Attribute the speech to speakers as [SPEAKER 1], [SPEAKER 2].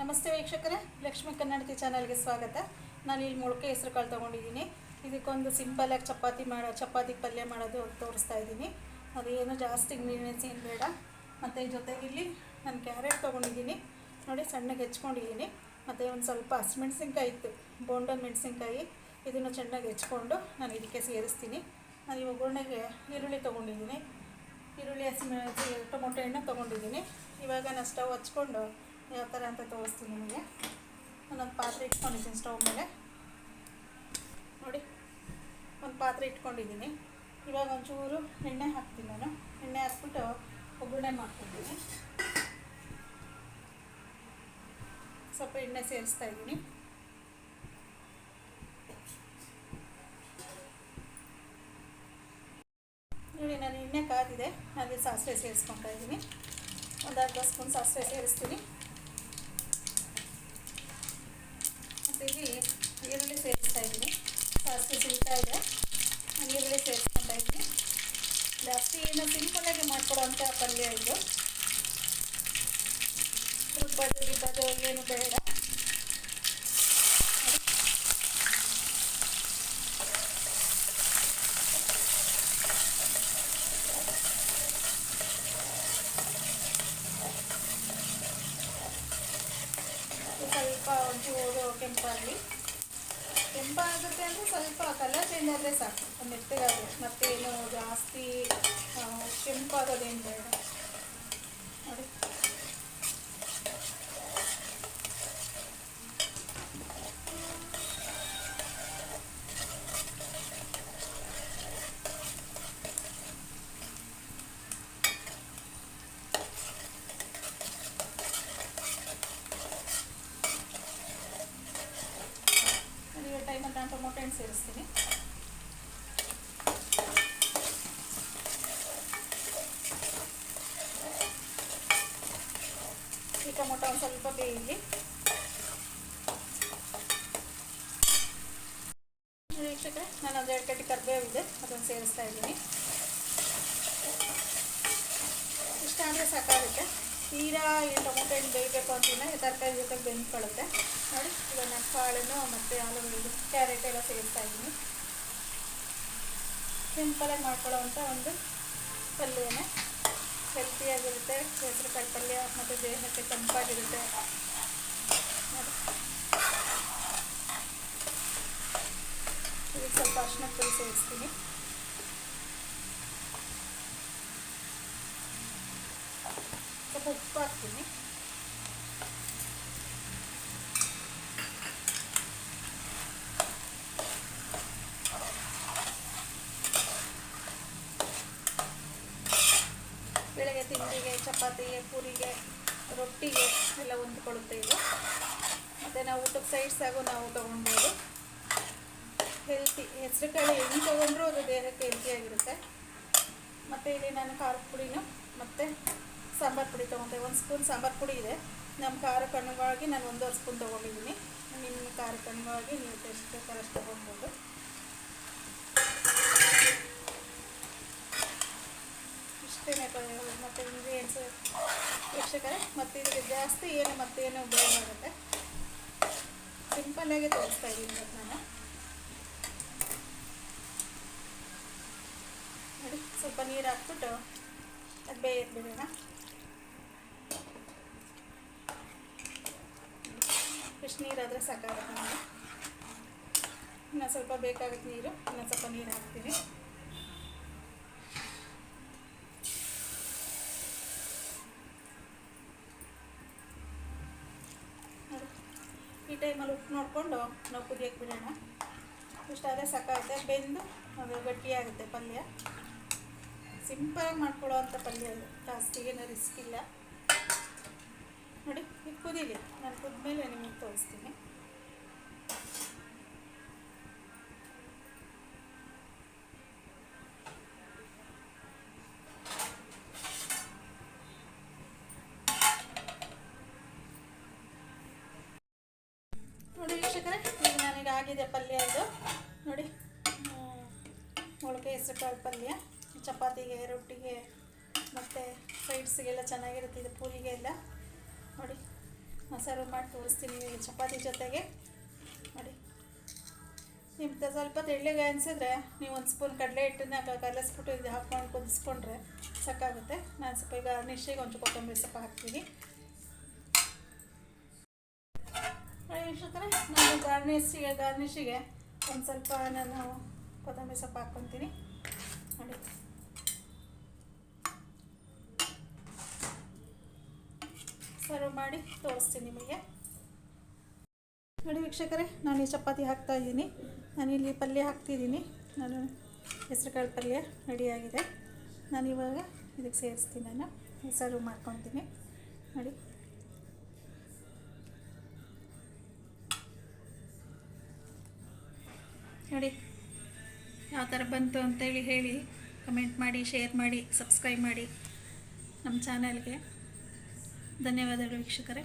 [SPEAKER 1] ನಮಸ್ತೆ ವೀಕ್ಷಕರೇ, ಲಕ್ಷ್ಮೀ ಕನ್ನಡತಿ ಚಾನಲ್ಗೆ ಸ್ವಾಗತ. ನಾನು ಇಲ್ಲಿ ಮೊಳಕೆ ಹೆಸರು ಕಾಳು ತೊಗೊಂಡಿದ್ದೀನಿ. ಇದಕ್ಕೊಂದು ಸಿಂಪಲಾಗಿ ಚಪಾತಿ ಮಾಡೋ, ಚಪಾತಿ ಪಲ್ಯ ಮಾಡೋದು ತೋರಿಸ್ತಾ ಇದ್ದೀನಿ. ಅದು ಜಾಸ್ತಿ ಇಂಗ್ರೀಡಿಯೆಂಟ್ಸ್ ಏನು ಬೇಡ. ಮತ್ತು ಜೊತೆಗೆ ಇಲ್ಲಿ ನಾನು ಕ್ಯಾರೆಟ್ ತೊಗೊಂಡಿದ್ದೀನಿ. ನೋಡಿ, ಸಣ್ಣಗೆ ಹೆಚ್ಕೊಂಡಿದ್ದೀನಿ. ಮತ್ತು ಒಂದು ಸ್ವಲ್ಪ ಹಸಿಮೆಣ್ಸಿನ್ಕಾಯಿ ಇತ್ತು ಬೋಂಡ ಮೆಣಸಿನ್ಕಾಯಿ. ಇದನ್ನು ಚೆನ್ನಾಗಿ ಹೆಚ್ಕೊಂಡು ನಾನು ಇದಕ್ಕೆ ಸೇರಿಸ್ತೀನಿ. ನಾನು ಈ ಒಗ್ಗರಣೆಗೆ ಈರುಳ್ಳಿ ತೊಗೊಂಡಿದ್ದೀನಿ. ಈರುಳ್ಳಿ ಹಸಿಮೆ ಟೊಮೊಟೊ ಎಣ್ಣೆ ತೊಗೊಂಡಿದ್ದೀನಿ. ಇವಾಗ ನಾನು ಸ್ಟವ್ ಹಚ್ಕೊಂಡು ಯಾವ ಥರ ಅಂತ ತೋರಿಸ್ತೀನಿ ನಿಮಗೆ. ನಾನೊಂದು ಪಾತ್ರೆ ಇಟ್ಕೊಂಡಿದ್ದೀನಿ ಸ್ಟವ್ ಮೇಲೆ. ನೋಡಿ, ಒಂದು ಪಾತ್ರೆ ಇಟ್ಕೊಂಡಿದ್ದೀನಿ. ಇವಾಗ ಒಂಚೂರು ಎಣ್ಣೆ ಹಾಕ್ತೀನಿ ನಾನು. ಎಣ್ಣೆ ಹಾಕ್ಬಿಟ್ಟು ಒಗ್ಗರಣೆ ಮಾಡ್ಕೊತೀನಿ. ಸ್ವಲ್ಪ ಎಣ್ಣೆ ಸೇರಿಸ್ತಾ ಇದ್ದೀನಿ. ನೋಡಿ, ನಾನು ಎಣ್ಣೆ ಕಾದಿದೆ. ನಾನು ಸಾಸಿವೆ ಸೇರಿಸ್ಕೊತಾ ಇದ್ದೀನಿ. ಒಂದು ಅರ್ಧ ಸ್ಪೂನ್ ಸಾಸಿವೆ ಸೇರಿಸ್ತೀನಿ. ಇಲ್ಲಿ ಈರುಳ್ಳಿ ಸೇರಿಸ್ತಾ ಇದ್ದೀನಿ. ಸಾಸಿವೆ ಸಿಗ್ತಾ ಇದೆ. ಈರುಳ್ಳಿ ಸೇರಿಸ್ಕೊತಾ ಇದ್ದೀನಿ. ಜಾಸ್ತಿ ಏನು ಸಿಂಪಲಾಗಿ ಅಂತ ಪಲ್ಯ ಇದು. ರುಬ್ಬೋದು ರಿಬ್ಬೋದು ಏನು ಬೇಡ. ಸ್ವಲ್ಪ ಒಂಚೂರು ಕೆಂಪಾಗಲಿ. ಕೆಂಪಾಗುತ್ತೆ ಅಂದರೆ ಸ್ವಲ್ಪ ಕಲರ್ ಚೇಂಜ್ ಆದರೆ ಸಾಕು. ಒಂದು ಮೆತ್ತಗಾಗಲಿ ಮತ್ತೇನು ಜಾಸ್ತಿ ಆ, ಕೆಂಪಾಗೋದೇನು ಬೇಡ ನೋಡಿ ಈ ಟೈಮಲ್ಲಿ ನಾನು ಟೊಮೊಟೊ ಹಣ್ಣು ಸೇರಿಸ್ತೀನಿ ಈ ಟೊಮೊಟೊ ಒಂದು ಸ್ವಲ್ಪ ಬೇಯಲಿ ವೀಕ್ಷಕರೇ ನಾನು ಒಂದು ಎರಡು ಕಟ್ಟಿ ಕರಿಬೇವಿದೆ ಅದನ್ನು ಸೇರಿಸ್ತಾ ಇದ್ದೀನಿ ಇಷ್ಟಾದರೆ ಸಾಕಾಗುತ್ತೆ ತೀರಾ ಈ ಟೊಮೊಟೊ ಹಣ್ಣು ಬೇಯಬೇಕು ಅಂತಿಲ್ಲ ತರಕಾರಿ ಜೊತೆಗೆ ಬೆಂದ್ಕೊಳ್ಳುತ್ತೆ. ನೋಡಿ, ಈಗ ನಾನು ಕಾಳನ್ನು ಮತ್ತು ಆಲೂಗಡ್ಡೆ ಕ್ಯಾರೆಟ್ ಎಲ್ಲ ಸೇರಿಸ್ತಾ ಇದ್ದೀನಿ. ಸಿಂಪಲಾಗಿ ಮಾಡ್ಕೊಳ್ಳೋವಂಥ ಒಂದು ಪಲ್ಯನೇ. ಹೆಲ್ತಿಯಾಗಿರುತ್ತೆ ಹೆಸರು ಕಾಯಿ ಪಲ್ಯ ಮತ್ತು ದೇಹಕ್ಕೆ ತಂಪಾಗಿರುತ್ತೆ. ಇದಕ್ಕೆ ಸ್ವಲ್ಪ ಅರ್ಶನ ಪುಡಿ ಸೇರಿಸ್ತೀನಿ. ಉಪ್ಪು ಹಾಕ್ತೀನಿ ಬೆಳಗ್ಗೆ ತಿಂಡಿಗೆ, ಚಪಾತಿಗೆ, ಪೂರಿಗೆ, ರೊಟ್ಟಿಗೆ ಎಲ್ಲ ಹೊಂದ್ಕೊಳ್ಳುತ್ತೆ ಇದು. ಮತ್ತು ನಾವು ಊಟಕ್ಕೆ ಸೈಡ್ಸ್ ಆಗು ನಾವು ತೊಗೊಳ್ಬೋದು. ಹೆಲ್ತಿ ಹೆಸರು ಕಾಳು ಹೆಂಗೆ ತೊಗೊಂಡ್ರೂ ಅದು ದೇಹಕ್ಕೆ ಹೆಲ್ತಿಯಾಗಿರುತ್ತೆ ಮತ್ತು ಇಲ್ಲಿ ನಾನು ಖಾರದ ಪುಡಿನ, ಮತ್ತು ಸಾಂಬಾರು ಪುಡಿ ತೊಗೊಂಡೆ. ಒಂದು ಸ್ಪೂನ್ ಸಾಂಬಾರು ಪುಡಿ ಇದೆ. ನಮ್ಮ ಖಾರಕ್ಕೆ ಅನುಗುಣವಾಗಿ ನಾನು ಒಂದೂವರೆ ಸ್ಪೂನ್ ತೊಗೊಂಡಿದ್ದೀನಿ. ನಿಮ್ಮ ಖಾರಕ್ಕೆ ಅನುಗುಣವಾಗಿ ನೀವು ಟೇಸ್ಟ್ ಬೇಕಾದ್ರೆ ಅಷ್ಟು ತೊಗೊಳ್ಬೋದು ಇಷ್ಟೇ ಮತ್ತು ಇಂಗ್ರೀಡಿಯೆಂಟ್ಸ್ ವೀಕ್ಷಕರೇ, ಮತ್ತು ಇದಕ್ಕೆ ಜಾಸ್ತಿ ಏನು ಮತ್ತೇನು ಬೇಕಾಗುತ್ತೆ ಸಿಂಪಲ್ಲಾಗೆ ತೋರಿಸ್ತಾ ಇದ್ದೀನಿ ಇವತ್ತು ನಾನು. ನೋಡಿ, ಸ್ವಲ್ಪ ನೀರು ಹಾಕ್ಬಿಟ್ಟು ಅದು ಬೇಯಕ್ಕೆ ಬಿಡೋಣ. ಇಷ್ಟು ನೀರಾದರೆ ಸಾಕಾಗುತ್ತೆ ನನಗೆ ಇನ್ನೊಂದು ಸ್ವಲ್ಪ ಬೇಕಾಗುತ್ತೆ ನೀರು ಇನ್ನೊಂದು ಸ್ವಲ್ಪ ನೀರು ಹಾಕ್ತೀನಿ. ಈ ಟೈಮಲ್ಲಿ ಉಪ್ಪು ನೋಡಿಕೊಂಡು ನಾವು ಕುದಿಯಕ್ಕೆ ಬಿಡೋಣ. ಇಷ್ಟಾದರೆ ಸಾಕಾಗುತ್ತೆ. ಬೆಂದು ಅದು ಗಟ್ಟಿಯಾಗುತ್ತೆ ಪಲ್ಯ. ಸಿಂಪಲಾಗಿ ಮಾಡ್ಕೊಳ್ಳೋ ಪಲ್ಯ ಅದು. ಜಾಸ್ತಿ ಏನೋ ರಿಸ್ಕ್ ಇಲ್ಲ. ನೋಡಿ ಈಗ ಕುದೀಲಿ. ನಾನು ಕುದ್ಮೇಲೆ ನಿಮಗೆ ತೋರಿಸ್ತೀನಿ. ನೋಡಿ ವೀಕ್ಷಕರೇ, ಈಗ ನನಗೆ ಆಗಿದೆ ಪಲ್ಯ ಇದು. ನೋಡಿ ಮೊಳಕೆ ಹೆಸರು ಕಾಳು ಪಲ್ಯ. ಚಪಾತಿಗೆ, ರೊಟ್ಟಿಗೆ, ಮತ್ತು ಸೈಡ್ಸ್ಗೆಲ್ಲ ಚೆನ್ನಾಗಿರುತ್ತೆ, ಇದು ಪೂರಿಗೆ ಎಲ್ಲ. ನೋಡಿ, ಮೊಸರು ಮಾಡಿ ತೋರಿಸ್ತೀನಿ ಚಪಾತಿ ಜೊತೆಗೆ. ನೋಡಿ. ನಿಮ್ಗೆ ಸ್ವಲ್ಪ ತೆಳ್ಳಗೆ ಅನಿಸಿದ್ರೆ ನೀವು ಒಂದು ಸ್ಪೂನ್ ಕಡಲೆ ಹಿಟ್ಟನ್ನ ಕಲಸ್ಬಿಟ್ಟು ಇದು ಹಾಕ್ಕೊಂಡು ಕುದಿಸ್ಕೊಂಡ್ರೆ ಸಾಕಾಗುತ್ತೆ ನಾನು ಸ್ವಲ್ಪ ಈಗ ಗಾರ್ನಿಷಿಗೆ ಒಂದು ಕೊತ್ತಂಬರಿ ಸೊಪ್ಪು ಹಾಕ್ತೀನಿ. ನಾನು ಗಾರ್ನಿಶಿಗೆ ಗಾರ್ನಿಶಿಗೆ ಒಂದು ಸ್ವಲ್ಪ ನಾನು ಕೊತ್ತಂಬರಿ ಸೊಪ್ಪು ಹಾಕ್ಕೊತೀನಿ. ನೋಡಿ. ಸರ್ವ್ ಮಾಡಿ ತೋರಿಸ್ತೀನಿ ನಿಮಗೆ. ನೋಡಿ ವೀಕ್ಷಕರೇ, ನಾನು ಈ ಚಪಾತಿ ಹಾಕ್ತಾ ಇದ್ದೀನಿ. ನಾನಿಲ್ಲಿ ಪಲ್ಯ ಹಾಕ್ತಿದ್ದೀನಿ. ನಾನು ಹೆಸರುಕಾಳು ಪಲ್ಯ ರೆಡಿಯಾಗಿದೆ ನಾನು ಇವಾಗ ಇದಕ್ಕೆ ಸೇರಿಸ್ತೀನಿ ನಾನು. ಸರ್ವ್ ಮಾಡ್ಕೊತೀನಿ. ನೋಡಿ. ನೋಡಿ, ಯಾವ ಥರ ಬಂತು ಅಂತೇಳಿ ಹೇಳಿ, ಕಮೆಂಟ್ ಮಾಡಿ, ಶೇರ್ ಮಾಡಿ, ಸಬ್ಸ್ಕ್ರೈಬ್ ಮಾಡಿ ನಮ್ಮ ಚಾನಲ್ಗೆ. ಧನ್ಯವಾದಗಳು ವೀಕ್ಷಕರೇ.